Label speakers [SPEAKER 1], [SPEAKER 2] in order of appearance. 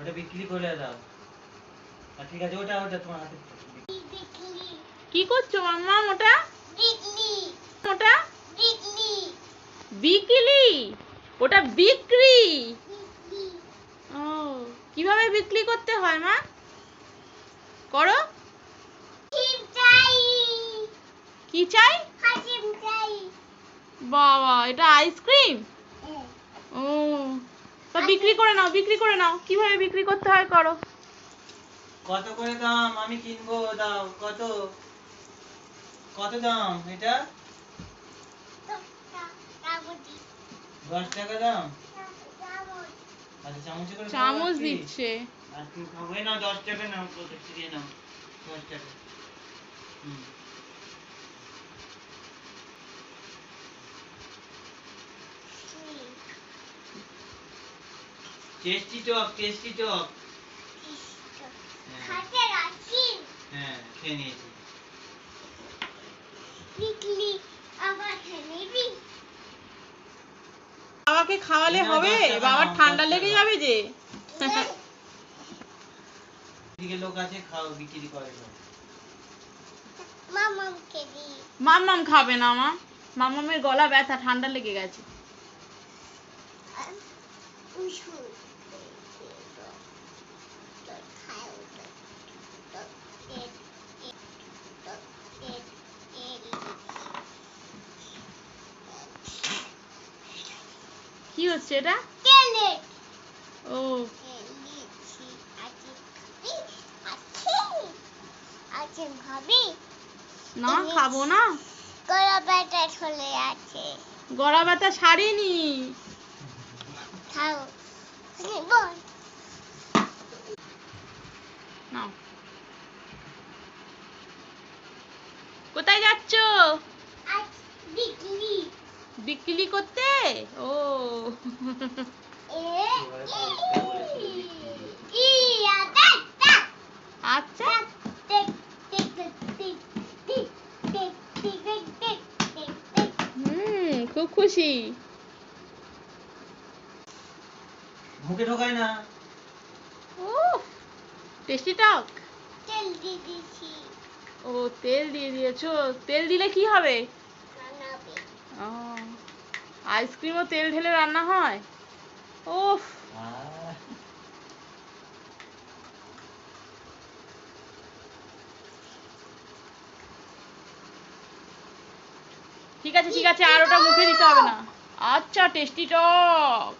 [SPEAKER 1] ওটা বিক্রি করে দাও। আর ঠিক আছে ওটা ওটা তোমার হাতে।
[SPEAKER 2] কি করছ মাম্মা ওটা
[SPEAKER 3] বিকলি
[SPEAKER 2] ওটা
[SPEAKER 3] বিকলি
[SPEAKER 2] বিক্রি? ওটা বিক্রি? ও কীভাবে বিক্রি করতে হয় মা? করো। কি চাই? বাবা এটা আইসক্রিম ও। তা বিক্রি করে নাও বিক্রি করে নাও। কীভাবে বিক্রি করতে হয় করো।
[SPEAKER 1] কত করে দাম? আমি কিনবো দাও। কত? কত দাম এটা? দশ টাকা দাম? আচ্ছা চামচে করে?
[SPEAKER 2] দিচ্ছে।
[SPEAKER 1] আর তুমি খাব? এই নাও দশ টাকা নাও কত দিয়ে নাও। দশ টাকা। হুম। টেস্টি টক টেস্টি টক
[SPEAKER 3] হাতে রাখি
[SPEAKER 1] হ্যাঁ খেয়ে নিয়েছি।
[SPEAKER 3] আবার খেলিবি
[SPEAKER 2] বাবাকে খাওয়ালে হবে? বাবার ঠান্ডা লেগে যাবে যে?
[SPEAKER 1] এদিকে লোক আছে খাও বিক্রি করে
[SPEAKER 3] দি
[SPEAKER 2] খাবে না মা। মাম্মামের গলা ব্যথা ঠান্ডা লেগে গেছে। কি হচ্ছে এটা? ও। না খাব না।
[SPEAKER 3] গলা ব্যথা চলে আছে।
[SPEAKER 2] গলা ব্যথা সারিনি।
[SPEAKER 3] খাও। বল।
[SPEAKER 2] নাও। কোথায় যাচ্ছ?
[SPEAKER 3] বিকলি
[SPEAKER 2] বিক্রি করতে? ও। আচ্ছা। হুম খুব খুশি।
[SPEAKER 1] মুখে ঢোকায় না।
[SPEAKER 2] টেস্টি টক।
[SPEAKER 3] তেল দিয়ে দিয়েছি।
[SPEAKER 2] ও তেল দিয়ে দিয়েছ। তেল দিলে কি হবে? আইসক্রিমও তেল ঢেলে রান্না হয়? ওফ ঠিক আছে ঠিক আছে, আর ওটা মুখে দিতে হবে না। আচ্ছা টেস্টি টক।